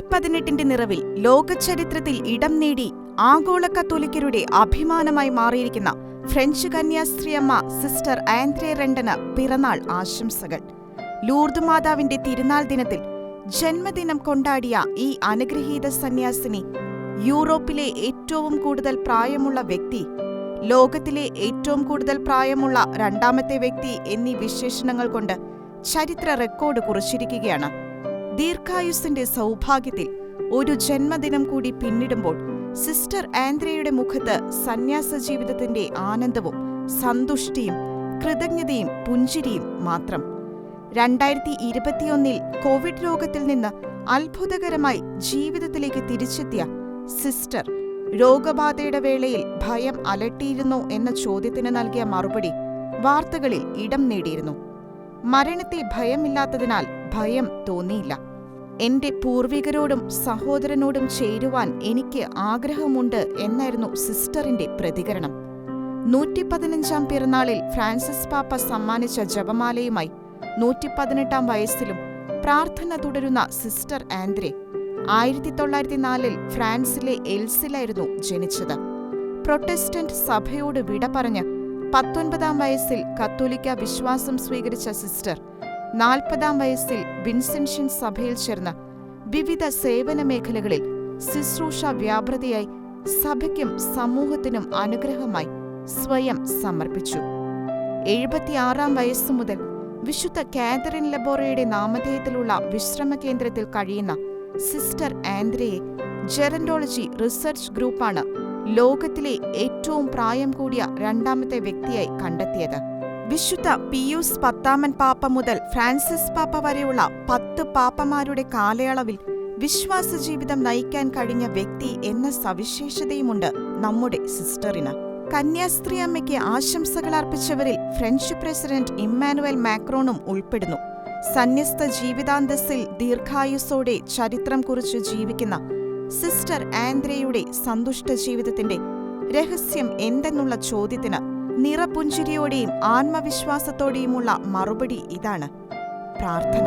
നൂറ്റി പതിനെട്ടിന്റെ നിറവിൽ ലോകചരിത്രത്തിൽ ഇടം നേടി ആഗോള കത്തോലിക്കരുടെ അഭിമാനമായി മാറിയിരിക്കുന്ന ഫ്രഞ്ച് കന്യാസ്ത്രീയമ്മ സിസ്റ്റർ ആൻഡ്രേ റെണ്ടന് പിറന്നാൾ ആശംസകൾ. ലൂർദ് മാതാവിന്റെ തിരുനാൾ ദിനത്തിൽ ജന്മദിനം കൊണ്ടാടിയ ഈ അനുഗ്രഹീത സന്യാസിനി യൂറോപ്പിലെ ഏറ്റവും കൂടുതൽ പ്രായമുള്ള വ്യക്തി ലോകത്തിലെ ഏറ്റവും കൂടുതൽ പ്രായമുള്ള രണ്ടാമത്തെ വ്യക്തി എന്നീ വിശേഷണങ്ങൾ കൊണ്ട് ചരിത്ര റെക്കോർഡ് കുറിച്ചിരിക്കുകയാണ്. ദീർഘായുസിന്റെ സൗഭാഗ്യത്തിൽ ഒരു ജന്മദിനം കൂടി പിന്നിടുമ്പോൾ സിസ്റ്റർ ആന്ദ്രയുടെ മുഖത്ത് സന്യാസ ജീവിതത്തിന്റെ ആനന്ദവും സന്തുഷ്ടിയും കൃതജ്ഞതയും പുഞ്ചിരിയും മാത്രം. രണ്ടായിരത്തി ഇരുപത്തിയൊന്നിൽ കോവിഡ് രോഗത്തിൽ നിന്ന് അത്ഭുതകരമായി ജീവിതത്തിലേക്ക് തിരിച്ചെത്തിയ സിസ്റ്റർ രോഗബാധയുടെ വേളയിൽ ഭയം അലട്ടിയിരുന്നോ എന്ന ചോദ്യത്തിന് നൽകിയ മറുപടി വാർത്തകളിൽ ഇടം നേടിയിരുന്നു. മരണത്തെ ഭയമില്ലാത്തതിനാൽ ഭയം തോന്നിയില്ല. എന്റെ പൂർവികരോടും സഹോദരനോടും ചേരുവാൻ എനിക്ക് ആഗ്രഹമുണ്ട് എന്നായിരുന്നു സിസ്റ്ററിന്റെ പ്രതികരണം. നൂറ്റി പതിനഞ്ചാം പിറന്നാളിൽ ഫ്രാൻസിസ് പാപ്പ സമ്മാനിച്ച ജപമാലയുമായി നൂറ്റി പതിനെട്ടാം വയസ്സിലും പ്രാർത്ഥന തുടരുന്ന സിസ്റ്റർ ആൻദ്രെ ആയിരത്തി തൊള്ളായിരത്തി നാലിൽ ഫ്രാൻസിലെ എൽസിലായിരുന്നു ജനിച്ചത്. പ്രൊട്ടസ്റ്റന്റ് സഭയോട് വിട പറഞ്ഞ് പത്തൊൻപതാം വയസ്സിൽ കത്തോലിക്ക വിശ്വാസം സ്വീകരിച്ച സിസ്റ്റർ നാൽപ്പതാം വയസ്സിൽ വിൻസെൻഷ്യൻ സഭയിൽ ചേർന്ന് വിവിധ സേവന മേഖലകളിൽ ശുശ്രൂഷ വ്യാപൃതിയായി സഭയ്ക്കും സമൂഹത്തിനും അനുഗ്രഹമായി സ്വയം സമർപ്പിച്ചു. എഴുപത്തിയാറാം വയസ്സു മുതൽ വിശുദ്ധ കാതറിൻ ലബോറയുടെ നാമധേയത്തിലുള്ള വിശ്രമ കേന്ദ്രത്തിൽ കഴിയുന്ന സിസ്റ്റർ ആൻഡ്രയെ ജെറന്റോളജി റിസർച്ച് ഗ്രൂപ്പാണ് ലോകത്തിലെ ഏറ്റവും പ്രായം കൂടിയ രണ്ടാമത്തെ വ്യക്തിയായി കണ്ടെത്തിയത്. വിശുദ്ധ പിയൂസ് പത്താമൻ പാപ്പ മുതൽ ഫ്രാൻസിസ് പാപ്പ വരെയുള്ള പത്ത് പാപ്പമാരുടെ കാലയളവിൽ വിശ്വാസ ജീവിതം നയിക്കാൻ കഴിഞ്ഞ വ്യക്തി എന്ന സവിശേഷതയുമുണ്ട് നമ്മുടെ സിസ്റ്ററിന്. കന്യാസ്ത്രീ അമ്മയ്ക്ക് ആശംസകൾ അർപ്പിച്ചവരിൽ ഫ്രഞ്ച് പ്രസിഡന്റ് ഇമ്മാനുവൽ മാക്രോണും ഉൾപ്പെടുന്നു. സന്യസ്ത ജീവിതാന്തസ്സിൽ ദീർഘായുസ്സോടെ ചരിത്രം കുറിച്ച് ജീവിക്കുന്ന സിസ്റ്റർ ആൻദ്രയുടെ സന്തുഷ്ട ജീവിതത്തിന്റെ രഹസ്യം എന്തെന്നുള്ള ചോദ്യത്തിന് നിറപുഞ്ചിരിയോടെയും ആത്മവിശ്വാസത്തോടെയുമുള്ള മറുപടി ഇതാണ് പ്രാർത്ഥന.